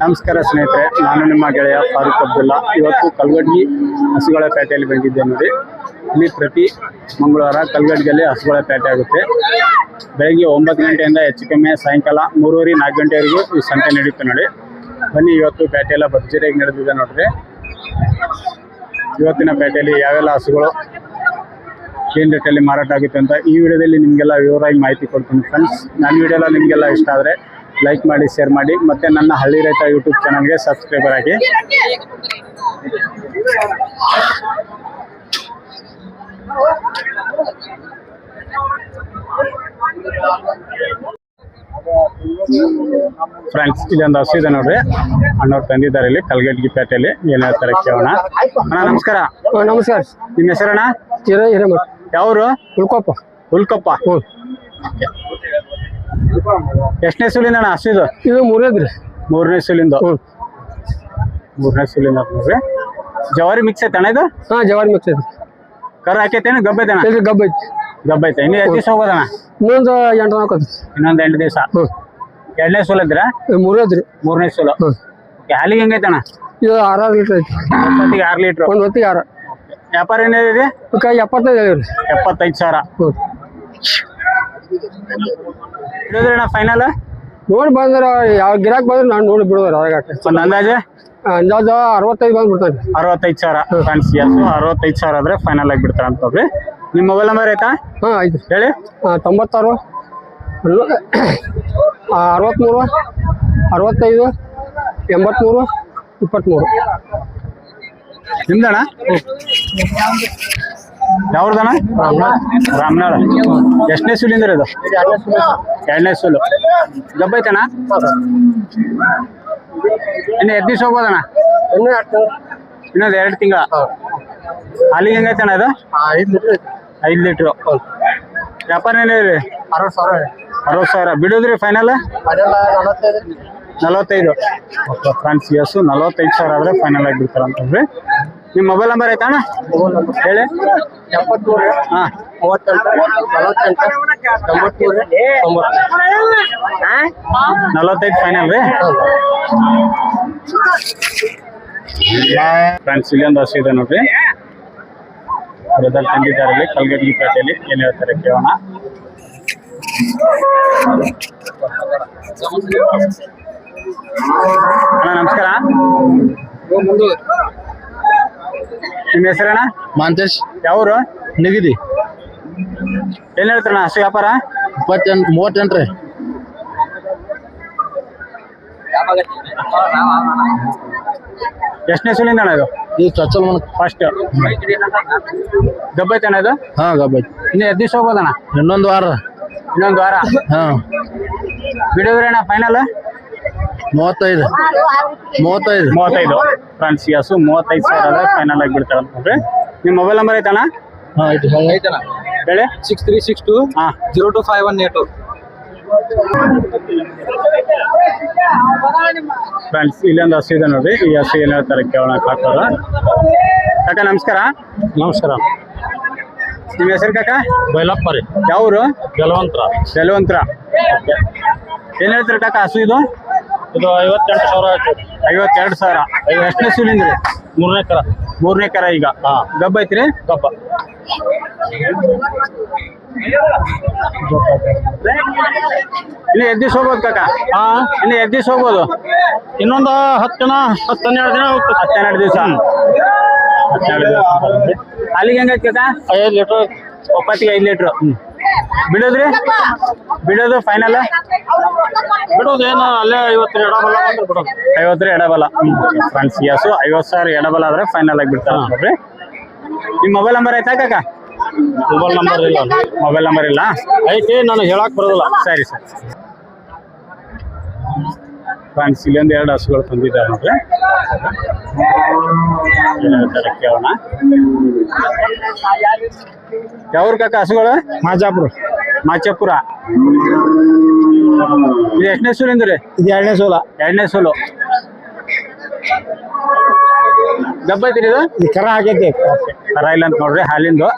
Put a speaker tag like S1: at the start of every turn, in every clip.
S1: ನಮಸ್ಕಾರ ಸ್ನೇಹಿತರೆ, ನಾನು ನಿಮ್ಮ ಗೆಳೆಯ ಫಾರೂಕ್ ಅಬ್ದುಲ್ಲಾ. ಇವತ್ತು ಕಲ್ಗಡ್ಗಿ ಹಸುಗಳ ಪೇಟೆಯಲ್ಲಿ ಬಂದಿದ್ದೆ ನೋಡಿ. ಇಲ್ಲಿ ಪ್ರತಿ ಮಂಗಳವಾರ ಕಲ್ಗಡ್ಗಿಯಲ್ಲಿ ಹಸುಗಳ ಪೇಟೆ ಆಗುತ್ತೆ. ಬೆಳಗ್ಗೆ ಒಂಬತ್ತು ಗಂಟೆಯಿಂದ ಹೆಚ್ಚು ಕಮ್ಮಿ ಸಾಯಂಕಾಲ ಮೂರುವರೆ, ನಾಲ್ಕು ಗಂಟೆವರೆಗೂ ಈ ಸಂತೆ ನಡೆಯುತ್ತೆ ನೋಡಿ. ಬನ್ನಿ, ಇವತ್ತು ಪೇಟೆ ಎಲ್ಲ ಭರ್ಜರಿಯಾಗಿ ನಡೆದಿದೆ ನೋಡ್ರಿ. ಇವತ್ತಿನ ಪೇಟೆಯಲ್ಲಿ ಯಾವೆಲ್ಲ ಹಸುಗಳು ಏನು ರೇಟಲ್ಲಿ ಮಾರಾಟ ಆಗುತ್ತೆ ಅಂತ ಈ ವಿಡಿಯೋದಲ್ಲಿ ನಿಮಗೆಲ್ಲ ವಿವರವಾಗಿ ಮಾಹಿತಿ ಕೊಡ್ತೀನಿ ಫ್ರೆಂಡ್ಸ್ ನನ್ನ ವಿಡಿಯೋ ಎಲ್ಲ ನಿಮಗೆಲ್ಲ ಇಷ್ಟ ಆದರೆ ಲೈಕ್ ಮಾಡಿ ಶೇರ್ ಮಾಡಿ ಮತ್ತೆ ನನ್ನ ಹಳ್ಳಿ ರೈತ ಯೂಟ್ಯೂಬ್ ಚಾನಲ್ಗೆ ಸಬ್ಸ್ಕ್ರೈಬರ್ ಆಗಿ. ಫ್ರೆಂಡ್ಸ್ ಇದೊಂದು ಹಸು ಇದೆ ನೋಡ್ರಿ. ಅಣ್ಣವ್ರು ತಂದಿದ್ದಾರೆ ಇಲ್ಲಿ ಕಲ್ಗಡ್ಗಿ ಪೇಟೆಯಲ್ಲಿ. ಏನ್ ಹೇಳ್ತಾರೆ ಕೇಳೋಣ. ಅಣ್ಣ ನಮಸ್ಕಾರ.
S2: ನಮಸ್ಕಾರ.
S1: ನಿಮ್ಮ ಹೆಸರಣ್ಣ?
S2: ಹಿರೇಮಠ.
S1: ಯಾವರು?
S2: ಉಳ್ಕೊಪ್ಪ.
S1: ಹುಲ್ಕಪ್ಪ
S2: ಹ್ಞೂ.
S1: ಎಷ್ಟನೇ ಸುಲಿಂದ ಅಣ್ಣ ಹಸಿದು? ಇದು
S2: ಮೂರನೇದ್ರಿ
S1: ಮೂರನೇ ಸುಲಿಂದ.
S2: ಹ್ಞೂ.
S1: ಮೂರನೇ ಸುಲಿಂದ ನೋಡ್ರಿ ಜವಾರಿ ಮಿಕ್ಸ್ ಐತೆ ಅಣ್ಣ ಇದು?
S2: ಹಾಂ ಜವಾರಿ ಮಿಕ್ಸ್ ಐತ್ರಿ
S1: ಕರ ಹಾಕೈತೇನು
S2: ಇಲ್ರಿ ಗಬ್ಬ ಐತಿ
S1: ಗಬ್ಬ ಐತೆ ಇನ್ನು ಎಷ್ಟು ದಿವಸ ಹೋಗೋದಣ್ಣ?
S2: ಇನ್ನೊಂದು ಎಂಟು ನಾಲ್ಕು
S1: ಇನ್ನೊಂದು ಎಂಟು ದಿವಸ?
S2: ಹ್ಞೂ.
S1: ಎರಡನೇ ಸುಲ್ ಇದ್ರ
S2: ಇದು ಮೂರೇದ್ರಿ
S1: ಮೂರನೇ ಸುಲು. ಹಾಲಿಗೆ ಹೆಂಗೈತಣ್ಣ
S2: ಇದು ಆರಾರು ಲೀಟ್ರ್ ಐತಿ.
S1: ಹೊತ್ತಿಗೆ ಆರು ಲೀಟ್ರ್.
S2: ಒಂದು ಹೊತ್ತಿಗೆ ಆರ.
S1: ವ್ಯಾಪಾರ ಏನಿದೆ
S2: ಎಪ್ಪತ್ತೈದು ಹೇಳಿವ್ರಿ.
S1: ಎಪ್ಪತ್ತೈದು ಸಾವಿರ. ಫೈನಲ್
S2: ನೋಡಿ ಬಂದ್ರೆ ಯಾವ ಗಿರಾಕ್ ಬಂದ್ರೆ ನಾನು ನೋಡಿ ಬಿಡೋದ್ರ
S1: ಒಂದು ಅಂದಾಜು?
S2: ಅಂದಾಜು ಅರವತ್ತೈದು ಬಂದು ಬಿಡ್ತಾನೆ
S1: ಅರವತ್ತೈದು ಸಾವಿರ. ಫ್ರೆಂಡ್ಸ್ ಎಸ್ ಅರವತ್ತೈದು ಸಾವಿರ ಆದ್ರೆ ಫೈನಲ್ ಆಗಿ ಬಿಡ್ತಾರೆ ಅಂತ ಹೋಗ್ರಿ. ನಿಮ್ಮ ಮೊಬೈಲ್ ನಂಬರ್ ಆಯ್ತಾ
S2: ಹಾಂ ಆಯ್ತು
S1: ಹೇಳಿ.
S2: ಹಾಂ ತೊಂಬತ್ತಾರು ಅರವತ್ತ್ಮೂರು ಅರವತ್ತೈದು ಎಂಬತ್ತ್ಮೂರು ಇಪ್ಪತ್ತ್ಮೂರು
S1: ನಿಮ್ದಣ್ಣ? ಯಾವ್ರದಣ ರಾಮನಾಳ. ಎಷ್ಟನೇ ಸುಲಿಂದ್ರ ಇದು? ಎರಡನೇ ಸುಲು. ಗಬ್ಬೈತಣ ಇನ್ನ ಎದ್ದು ದಿವಸ ಹೋಗೋದಣ್ಣ? ಇನ್ನೊಂದು ಎರಡು ತಿಂಗಳ? ಅಲ್ಲಿಗೆ ಹೆಂಗೈತಣ್ಣ ಇದು?
S2: ಐದು ಲೀಟ್ರ್
S1: ವ್ಯಾಪಾರ ಏನಿದೆ
S2: ಅರವತ್ತು ಸಾವಿರ
S1: ಅರವತ್ತು ಸಾವಿರ. ಬಿಡೋದ್ರಿ ಫೈನಲ್
S2: ನಲವತ್ತೈದು.
S1: ಓಕೆ ಫ್ರೆಂಡ್ಸ್ ಎಸ್ ನಲವತ್ತೈದು ಸಾವಿರ ಆದರೆ ಫೈನಲ್ ಆಗಿ ಬಿಡ್ತಾರೆ ಅಂತಂದ್ರೆ. ನಿಮ್ಮ ಮೊಬೈಲ್ ನಂಬರ್ ಆಯ್ತಾ ಅಣ್ಣ? ಹೇಳಿ.
S2: ಎಪ್ಪತ್ಮೂರು
S1: ಹಾಂ.
S2: ತೊಂಬತ್ಮೂರು ತೊಂಬತ್ತು
S1: ನಲವತ್ತೈದು ಫೈನಲ್ ರೀ. ಫ್ರೆಂಡ್ಸ್ ಇಲ್ಲೊಂದು ಹಸು ಇದೆ ನೋಡ್ರಿ. ಬ್ರದರ್ ತಂದಿದ್ದಾರೆ ಇಲ್ಲಿ ಕಲ್ಗಡ್ಗಿ ಪೇಟೆಯಲ್ಲಿ. ಏನು ಹೇಳ್ತಾರೆ ಕೇಳೋಣ. ಅಣ್ಣ ನಮಸ್ಕಾರ. ನಿಮ್ಮ ಹೆಸರಣ್ಣ
S2: ಮಾಂತೇಶ್.
S1: ಯಾವರು
S2: ನಿಗದಿ.
S1: ಏನ್ ಹೇಳ್ತಾರಣ್ಣ? ಅಷ್ಟು ವ್ಯಾಪಾರ?
S2: ಇಪ್ಪತ್ತೆಂಟು ಮೂವತ್ತೆಂಟು ರೀ
S1: ಎಷ್ಟನೇ ಸುಲಿಂದ ಅಣ್ಣ ಇದು?
S2: ಇದು ಚಚ್ಚಲ್ ಮನ
S1: ಫಸ್ಟ್ ಗಬ್ಬೈತೆ ಅಣ್ಣ ಇದು?
S2: ಹಾ ಗಬ್ಬೈತಿ.
S1: ಇನ್ನು ಎದ್ದು ದಿವಸ ಹೋಗ್ಬೋದಣ್ಣ?
S2: ಇನ್ನೊಂದು ವಾರ.
S1: ಇನ್ನೊಂದು ವಾರ?
S2: ಹಾ.
S1: ಬಿಡೋದ್ರಣ್ಣ ಫೈನಲ್
S2: ಮೂವತ್ತೈದು. ಮೂವತ್ತೈದು.
S1: ಮೂವತ್ತೈದು. ಫ್ರೆಂಡ್ಸ್ ಈ ಮೂವತ್ತೈದು ಸಾವಿರ ಫೈನಲ್ ಆಗಿ ಬಿಡ್ತಾರೆ ಅಂತಂದ್ರೆ ನಿಮ್ಮ ಮೊಬೈಲ್ ನಂಬರ್ ಐತಣ್ಣ?
S2: ಹಾಂ
S1: ಹೇಳಿ.
S2: ಸಿಕ್ಸ್ ತ್ರೀ ಸಿಕ್ಸ್ ಟು
S1: ಹಾಂ.
S2: Zero two five one eight
S1: friends ಇಲ್ಲೊಂದು ಹಸು ಇದೆ ನೋಡಿ. ಈ ಹಸು ಏನು ಹೇಳ್ತಾರೆ ಕೇಳೋಣ ಕಾಕೋರ. ಕಾಕ ನಮಸ್ಕಾರ.
S2: ನಮಸ್ಕಾರ.
S1: ನಿಮ್ಮ ಹೆಸರು ಕಾಕ?
S2: ಬೈಲಪ್ಪ ರೀ.
S1: ಯಾವರು?
S2: ಗೆಲವಂತರ
S1: ಬೆಲವಂತರ ಏನು ಹೇಳ್ತಾರೆ ಕಾಕ ಹಸು ಇದು?
S2: ಇದು ಐವತ್ತೆಂಟು ಸಾವಿರ ಆಯ್ತು.
S1: ಐವತ್ತೆರಡು ಸಾವಿರ. ಎಷ್ಟನೇ ಸುಲಿಂದ್ರಿ
S2: ಮೂರನೇ ಕರ.
S1: ಮೂರನೇ ಕರ ಈಗ. ಗಬ್ಬ ಐತ್ರಿ?
S2: ಗಬ್ಬ.
S1: ಇನ್ನು ಎದ್ದಿಸ್ ದಿವಸ ಹೋಗ್ಬೋದು ಕಾಕ?
S2: ಹಾ.
S1: ಇನ್ನು ಎದ್ದಿಸ್ ದಿವಸ ಹೋಗ್ಬೋದು
S2: ಇನ್ನೊಂದು ಹತ್ತು ದಿನ ಹತ್ತು ಹನ್ನೆರಡು ದಿನ ಹೋಗ್ತದೆ.
S1: ಹತ್ತೆರಡು ದಿವಸ? ಹತ್ತೆರಡು ದಿವಸ. ಅಲ್ಲಿಗೆ ಹೆಂಗೈತೆ ಕಾಕ?
S2: ಐದು ಲೀಟ್ರ್.
S1: ಒಪ್ಪತ್ತಿಗೆ ಐದು ಲೀಟ್ರು. ಬಿಡೋದ್ರಿ? ಬಿಡೋದು ಫೈನಲ್
S2: ಬಿಡೋದು ಏನು ಅಲ್ಲೇ ಐವತ್ತು ಬಿಡೋದು.
S1: ಐವತ್ತರ ಎಡಬಲ ಫ್ರೆಂಡ್ಸ್ ಯಸು ಐವತ್ತು ಸಾವಿರ ಎಡಬಲ ಆದ್ರೆ ಫೈನಲ್ ಆಗಿ ಬಿಡ್ತಾರೆ ನೋಡ್ರಿ. ನಿಮ್ಮ ಮೊಬೈಲ್ ನಂಬರ್ ಆಯ್ತಾ ಕಾಕ?
S2: ಮೊಬೈಲ್ ನಂಬರ್ ಇಲ್ಲ.
S1: ಮೊಬೈಲ್ ನಂಬರ್ ಇಲ್ಲ?
S2: ಐತಿ ನಾನು ಹೇಳಕ್ ಬರೋದಿಲ್ಲ.
S1: ಸರಿ ಸರ್. ಫ್ರೆಂಡ್ಸ್ ಇಲ್ಲೊಂದು ಎರಡು ಹಸುಗಳು ತಂದಿದ್ದಾರೆ ನೋಡ್ರಿ. ಕೇಳೋಣ ಯಾವ್ರ ಕಾಕ ಹಸುಗಳು?
S2: ಮಾಜಾಪುರ
S1: ಮಾಚಪುರ. ಇದು ಎಷ್ಟನೇ ಸೂಲಿಂದ ರೀ
S2: ಇದು ಎರಡನೇ ಸೋಲ.
S1: ಎರಡನೇ ಸೋಲು. ಡಬ್ಬ ಐತ್ರಿ ಇದು?
S2: ಇದು ಕರ ಆಗೈತಿ
S1: ಕರ ಇಲ್ಲ ಅಂತ ನೋಡ್ರಿ ಹಾಲಿಂದು.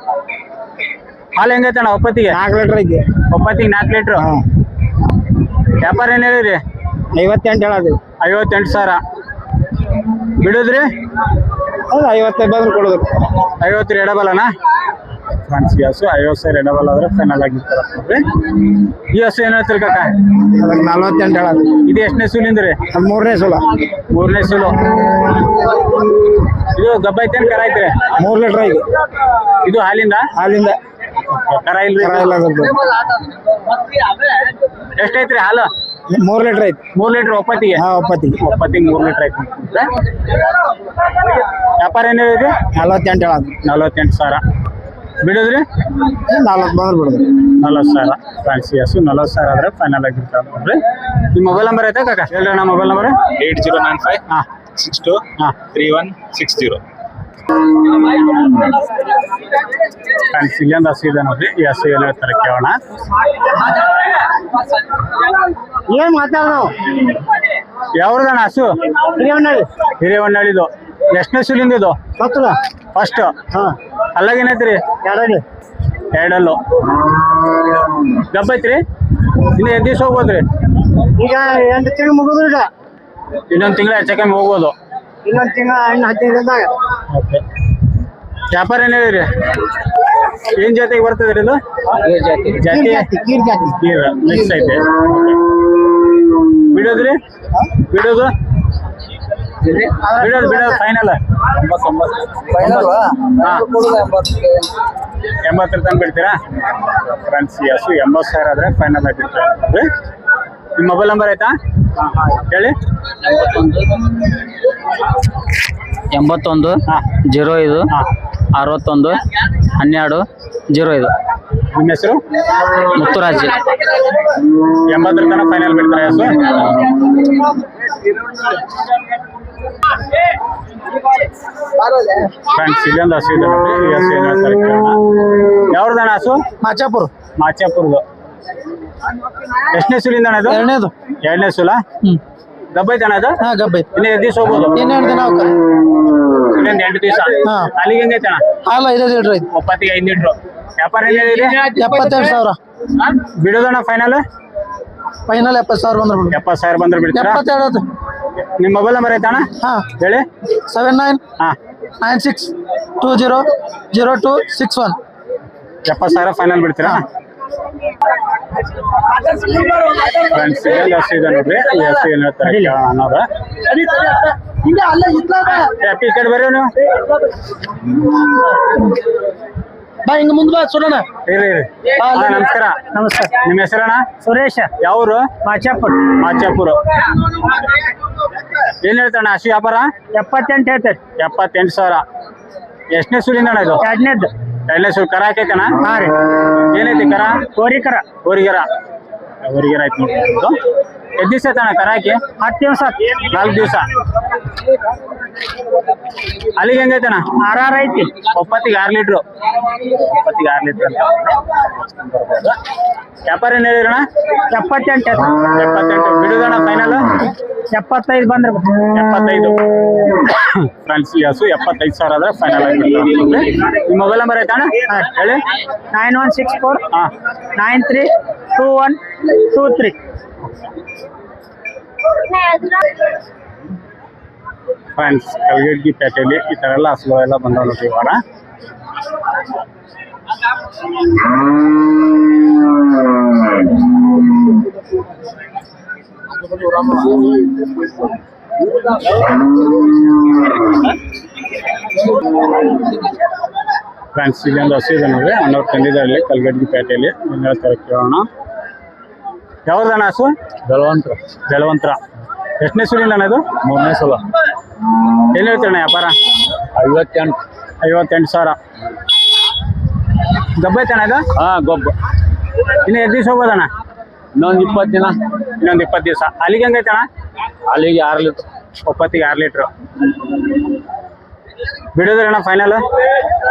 S1: ಹಾಲು ಹೆಂಗೈತೆ ಅಣ್ಣ ಒಪ್ಪತ್ತಿಗೆ?
S2: ನಾಲ್ಕು ಲೀಟ್ರ್ ಐತಿ.
S1: ಒಪ್ಪತ್ತಿಗೆ ನಾಲ್ಕು ಲೀಟ್ರು? ವ್ಯಾಪಾರ ಏನು ಹೇಳಿರಿ
S3: ಐವತ್ತೆಂಟು ಹೇಳೋದು.
S1: ಐವತ್ತೆಂಟು ಸಾವಿರ. ಬಿಡುದ್ರಿ?
S3: ಅದು ಐವತ್ತೈದು ಬಂದ್ರೆ ಕೊಡೋದು.
S1: ಐವತ್ತು ಎಡಬಲನ ಫ್ರೆಂಡ್ಸ್ ಹಸು ಐವತ್ತು ಸಾವಿರ ಎಡಬಲ್ ಆದ್ರೆ ಫೈನಲ್ ಆಗಿರ್ತಾರ ನೋಡ್ರಿ. ಈ ಹಸು ಏನು ಹೇಳ್ತೀರಿ ಕಾಕ?
S3: ಅದಕ್ಕೆ ನಲ್ವತ್ತೆಂಟು ಹೇಳೋದು.
S1: ಇದು ಎಷ್ಟನೇ ಸೂಲಿಂದ ರೀ
S3: ಅದು ಮೂರನೇ ಸೂಲ.
S1: ಮೂರನೇ ಸೂಲು. ಇದು ಗಬ್ಬ ಐತೇನು ಕರ ಐತ್ರಿ
S3: ಮೂರು ಲೀಟ್ರ್ ಐದು.
S1: ಇದು ಹಾಲಿಂದ?
S3: ಹಾಲಿಂದ.
S1: ಕರ ಇಲ್ರಿ
S3: ಕರ ಇಲ್ಲ ಅದ್ರದ್ದು.
S1: ಎಷ್ಟೈತ್ರಿ ಹಾಲು?
S3: ಮೂರು ಲೀಟ್ರ್ ಐತಿ
S1: ಮೂರ್ ಲೀಟರ್ ಒಪ್ಪತ್ತಿಗೆ?
S3: ಹಾಂ ಒಪ್ಪತ್ತಿಗೆ.
S1: ಒಪ್ಪತ್ತಿಗೆ ಮೂರ್ ಲೀಟರ್ ಐತಿ. ವ್ಯಾಪಾರ ಏನು ಹೇಳಿದ್ರಿ?
S3: ನಲ್ವತ್ತೆಂಟು ಹೇಳೋದು
S1: ನಲ್ವತ್ತೆಂಟು ಸಾವಿರ. ಬಿಡೋದ್ರಿ?
S3: ನಲ್ವತ್ತು ಬಂದ್ರೆ ಬಿಡೋದು.
S1: ನಲ್ವತ್ತು ಸಾವಿರ. ಫ್ಯಾನ್ಸಿ ಹಸು ನಲ್ವತ್ತು ಸಾವಿರ ಆದರೆ ಫೈನಲ್ ಆಗಿರ್ತಾವ್ರಿ ನೋಡ್ರಿ. ನಿಮ್ಮ ಮೊಬೈಲ್ ನಂಬರ್ ಐತೆ ಕಾಕ? ಹೇಳ್ರಿ ನಮ್ಮ mobile number
S4: eight zero nine five
S1: ಹಾಂ.
S4: ಸಿಕ್ಸ್ ಟು
S1: ಹಾಂ.
S4: Three one six zero.
S1: Fancy ಇಲ್ಲೊಂದು ಹಸು ಇದೆ ನೋಡ್ರಿ. ಈ ಹಸು ಏನು ಹೇಳ್ತಾರೆ ಕೇಳೋಣ.
S3: ಏನು ಮಾತಾಡೋದು?
S1: ಯಾವ್ದಣ್ಣ ಹಸು? ಹಿರಿಯವನ್ನಳ್ಳಿದು ಎಷ್ಟನೇ ಶಿಲಿಂದ ಇದು? ಫಸ್ಟ್
S3: ಹಾ.
S1: ಅಲ್ಲಾಗ ಏನೈತ್ರಿ?
S3: ಎರಡನೇ
S1: ಎರಡಲ್ಲು. ಗಬ್ಬ ಐತ್ರಿ ಇನ್ನು ಎದ್ದು ದಿವಸ ಹೋಗ್ಬೋದ್ರಿ?
S3: ಈಗ ಎಂಟು ತಿಂಗಳು ಮುಗಿದ್ರು ಈಗ.
S1: ಇನ್ನೊಂದು ತಿಂಗಳ ಹೆಚ್ಚಕಮ್ಮಿ ಹೋಗ್ಬೋದು.
S3: ಇನ್ನೊಂದು ತಿಂಗಳ ಇನ್ನು ಹದಿನೈದು ದಿನದಾಗ.
S1: ಓಕೆ. ವ್ಯಾಪಾರ ಏನು ಹೇಳಿರಿ ಏನ್ ಜಾತಿಗೆ ಬರ್ತದ್ರಿ ಇದು? ಜಾತಿ.
S3: ಜಾತಿ. ಕೀರ್ ಜಾತಿ
S1: ಮಿಕ್ಸ್ ಐತೆ. ಬಿಡೋದ್ರಿ? ಬಿಡೋದು? ಬಿಡೋದು ಬಿಡೋದು ಫೈನಲ್ ಎಂಬತ್ತರ ತನಕ ಬಿಡ್ತೀರಾ? ಫ್ರೆಂಡ್ಸ್ ಎಸ್ ಎಂಬತ್ತು ಸಾವಿರ ಆದ್ರೆ ಫೈನಲ್ ಆಗಿರ್ತಾರೆ ನಿಮ್ಮ ಮೊಬೈಲ್ ನಂಬರ್ ಆಯ್ತಾ? ಹೇಳಿ.
S5: ಎಂಬತ್ತೊಂದು
S1: ಹಾಂ.
S5: ಜೀರೋ ಐದು ಅರವತ್ತೊಂದು ಹನ್ನೆರಡು ಜೀರೋ ಐದು.
S1: ನಿಮ್ಮ ಹೆಸರು?
S5: ಮುತ್ತುರಾಜ್.
S1: ಎಂಬತ್ತರ ತನಕ ಫೈನಲ್ ಬಿಡ್ತಾರೆ ಹಸು ಫ್ರೆಂಡ್ಸ್ ಇಲ್ಲೊಂದು ಹಸು ಇದೆ ನೋಡ್ರಿ ಈ ಹಸು ಏನು ಹೇಳ್ತಾರೆ ಕೇಳೋಣ. ಯಾವ್ದಣ್ಣ ಹಸು?
S3: ಮಾಚಾಪುರ.
S1: ಮಾಚಾಪುರದು ಎಷ್ಟನೇ ಸುಲಿಂದ ಅಣ್ಣ ಇದು?
S3: ಎರಡನೇದು.
S1: ಎರಡನೇ ಸುಲ?
S3: ಹ್ಮ್.
S1: ಅಣ್ಣ ಅದು
S3: ಹಾಂ ಗಬ್ಬ ಐತಿ
S1: ಇನ್ನು ಎಷ್ಟು ದಿವಸ ಹೋಗ್ಬೋದು?
S3: ಇನ್ನೆರಡು ದಿನ
S1: ಇನ್ನೊಂದು ಎಂಟು ದಿವಸ?
S3: ಹಾ.
S1: ಅಲ್ಲಿಗೆ ಹೆಂಗೈತಣ್ಣ
S3: ಹಾಲು ಐದೈದು ಲೀಟ್ರ್ ಐತಿ.
S1: ಒಪ್ಪತ್ತಿಗೆ ಐದು ಲೀಟ್ರು. ವ್ಯಾಪಾರ ಏನಿದೆ
S3: ಎಪ್ಪತ್ತೆರಡು ಸಾವಿರ.
S1: ಬಿಡೋದಣ್ಣ ಫೈನಲ್
S3: ಫೈನಲ್ ಎಪ್ಪತ್ತು ಸಾವಿರ ಬಂದ್ರೆ ಬಿಡು.
S1: ಎಪ್ಪತ್ತು ಸಾವಿರ ಬಂದ್ರೆ ಬಿಡ್ತೀರಾ?
S3: ಎಪ್ಪತ್ತೆರಡು
S1: ನಿಮ್ಮ ಮೊಬೈಲ್ ನಂಬರ್ ಐತಣ್ಣ?
S3: ಹಾಂ.
S1: ಹೇಳಿ.
S3: ಸೆವೆನ್ ನೈನ್
S1: ಹಾಂ.
S3: Nine six two zero zero two six one
S1: ಎಪ್ಪತ್ತು ಸಾವಿರ ಫೈನಲ್ ಬಿಡ್ತೀರಾ ಫ್ರೆಂಡ್ಸ್ ಇದೆ ನೋಡ್ರಿ. ಹೇಳ್ತಾರೆ ಅನ್ನೋದು. ಈ ಕಡೆ ಬರ್ರಿ ನೀವು.
S3: ಬಾ ಹಿಂಗೆ ಮುಂದೆ ಬಾ
S1: ಇರಿ ಇರಿ. ನಮಸ್ಕಾರ.
S3: ನಮಸ್ಕಾರ.
S1: ನಿಮ್ಮ ಹೆಸರಣ್ಣ?
S3: ಸುರೇಶ.
S1: ಯಾವರು?
S3: ಮಾಚಾಪುರ.
S1: ಮಾಚಾಪುರ. ಏನ್ ಹೇಳ್ತಾಣ ಹಸು ವ್ಯಾಪಾರ?
S3: ಎಪ್ಪತ್ತೆಂಟು ಹೇಳ್ತಾರೆ.
S1: ಎಪ್ಪತ್ತೆಂಟು ಸಾವಿರ. ಎಷ್ಟನೇ ಸುಲಿಂದ ಅಣ್ಣ ಇದು?
S3: ಎರಡನೇದು.
S1: ಎರಡನೇ ಸುರಿ. ಕರ ಹಾಕೈತಣ್ಣ
S3: ಹಾ ರೀ.
S1: ಏನೈತಿ ಕರ?
S3: ಕೋರಿಕರ
S1: ಕೋರಿಗರ ಕೋರಿಗರ ನೋಡಿ ಇದು? ಎಷ್ಟು ದಿವಸ ಕರ ಹಾಕಿ?
S3: ಹತ್ತು ದಿವಸ
S1: ನಾಲ್ಕು ದಿವಸ. ಅಲ್ಲಿಗೆ ಹೆಂಗೈತಣ
S3: ಆರ್ ಆರ್ ಐತಿ.
S1: ಒಪ್ಪತ್ತಿಗೆ ಆರು ಲೀಟ್ರು. ಒಪ್ಪತ್ತಿಗೆ ಆರು ಲೀಟ್ರ್ ಅಂತ. ವ್ಯಾಪಾರ ಏನು ಹೇಳಿರಣ್ಣ
S3: ಎಪ್ಪತ್ತೆಂಟು.
S1: ಎಪ್ಪತ್ತೆಂಟು. ಬಿಡುದಣ ಫೈನಲ್
S3: ಎಪ್ಪತ್ತೈದು ಬಂದ್ರೆ.
S1: ಎಪ್ಪತ್ತೈದು. ಫ್ರೆಂಡ್ಸ್ ಗ್ಯಾಸು ಹಸು ಎಪ್ಪತ್ತೈದು ಸಾವಿರ ಆದ್ರೆ ಫೈನಲ್ ಆಗಿ ನಿಮ್ಮ ಮೊಬೈಲ್ ನಂಬರ್ ಆಯ್ತಾ ಹೇಳಿ.
S3: ನೈನ್ ಒನ್ ಸಿಕ್ಸ್ ಫೋರ್
S1: ಹಾಂ.
S3: Nine three two one two three.
S1: Friends Kalghatgi ಪೇಟೆಯಲ್ಲಿ ಈ ಥರ ಎಲ್ಲ ಹಸುಗಳೆಲ್ಲ ಬಂದವ ನೋಡಿ ಇವಾಗ ಫ್ರೆಂಡ್ಸ್ ಇಲ್ಲೊಂದು ಹಸು ಇದೆ ನೋಡ್ರಿ ಅಣ್ಣವ್ರು ತಂದಿದ್ದಾರೆ ಇಲ್ಲಿ ಕಲ್ಗಡ್ಗಿ ಪೇಟೆಯಲ್ಲಿ ಏನು ಹೇಳ್ತಾರೆ ಕೇಳೋಣ ಯಾವ್ದಣ್ಣ ಹಸು ಬೆಳವಂತರ ಬೆಳವಂತರ ಎಷ್ಟನೇ ಸುಲಿಂದ ಅಣ್ಣ ಇದು ಮೂರನೇ ಸಲ ಏನು ಹೇಳ್ತೀರಣ್ಣ ವ್ಯಾಪಾರ? ಐವತ್ತೆಂಟು. ಐವತ್ತೆಂಟು ಸಾವಿರ. ಗಬ್ಬ ಐತಣ್ಣ ಇದು? ಹಾಂ ಗೊಬ್ಬ. ಇನ್ನು ಎರಡು ದಿವಸ ಹೋಗೋದಣ್ಣ? ಇನ್ನೊಂದು ಇಪ್ಪತ್ತು ದಿನ. ಇನ್ನೊಂದು ಇಪ್ಪತ್ತು ದಿವಸ. ಅಲ್ಲಿಗೆ ಹೆಂಗೈತಣ್ಣ ಅಲ್ಲಿಗೆ ಆರು ಲೀಟ್ರ್. ಒಪ್ಪತ್ತಿಗೆ ಆರು ಲೀಟ್ರು. ಬಿಡೋದ್ರಣ್ಣ ಫೈನಲ್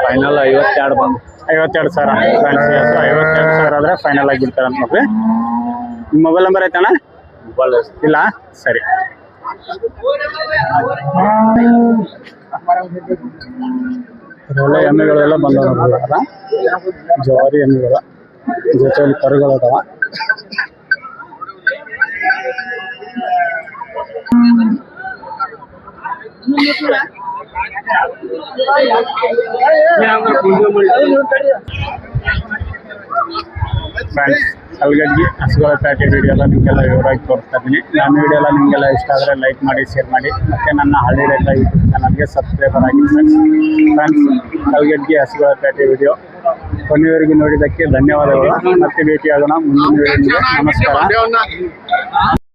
S1: ಫೈನಲ್ ಐವತ್ತೆರಡು ಬಂದು. ಐವತ್ತೆರಡು ಸಾವಿರ. ಐವತ್ತೆರಡು ಸಾವಿರ ಆದರೆ ಫೈನಲ್ ಆಗಿ ಬಿಡ್ತಾರೆ ಅಂತ ನಿಮ್ಮ ಮೊಬೈಲ್ ನಂಬರ್ ಐತಣ್ಣ? ಮೊಬೈಲ್ ಇಲ್ಲ? ಸರಿ. ಒಳ್ಳೆ ಎಮ್ಮೆಗಳೆಲ್ಲ ಬಂದವ ಜವಾರಿ ಎಮ್ಮೆಗಳ ಜೊತೆಯಲ್ಲಿ ಕರುಗಳದಾವ ಅದಾವ ಫ್ರೆಂಡ್ಸ್ ಅಲ್ಗಡ್ಗೆ ಹಸುಗಳ ಪ್ಯಾಟೆ ವಿಡಿಯೋ ಎಲ್ಲ ನಿಮಗೆಲ್ಲ ವಿವರವಾಗಿ ತೋರಿಸ್ತಾ ಇದ್ದೀನಿ. ನನ್ನ ವೀಡಿಯೋ ಎಲ್ಲ ನಿಮಗೆಲ್ಲ ಇಷ್ಟ ಆದರೆ ಲೈಕ್ ಮಾಡಿ ಶೇರ್ ಮಾಡಿ. ಮತ್ತು ನನ್ನ ಹಳ್ಳಿ ರೈತ ಯೂಟ್ಯೂಬ್ ಚಾನಲ್ಗೆ ಸಬ್ಸ್ಕ್ರೈಬರ್ ಆಗಿ ಫ್ರೆಂಡ್ಸ್ ಫ್ರೆಂಡ್ಸ್ ಅಲ್ಗಡ್ಗೆ ಹಸುಗಳ ಪ್ಯಾಟೆ ವಿಡಿಯೋ ಕೊನೆಯವರೆಗೆ ನೋಡಿದ್ದಕ್ಕೆ ಧನ್ಯವಾದಗಳು. ಮತ್ತೆ ಭೇಟಿಯಾಗೋಣ ಮುಂದಿನ ವೀಡಿಯೋ ನಮಸ್ಕಾರ.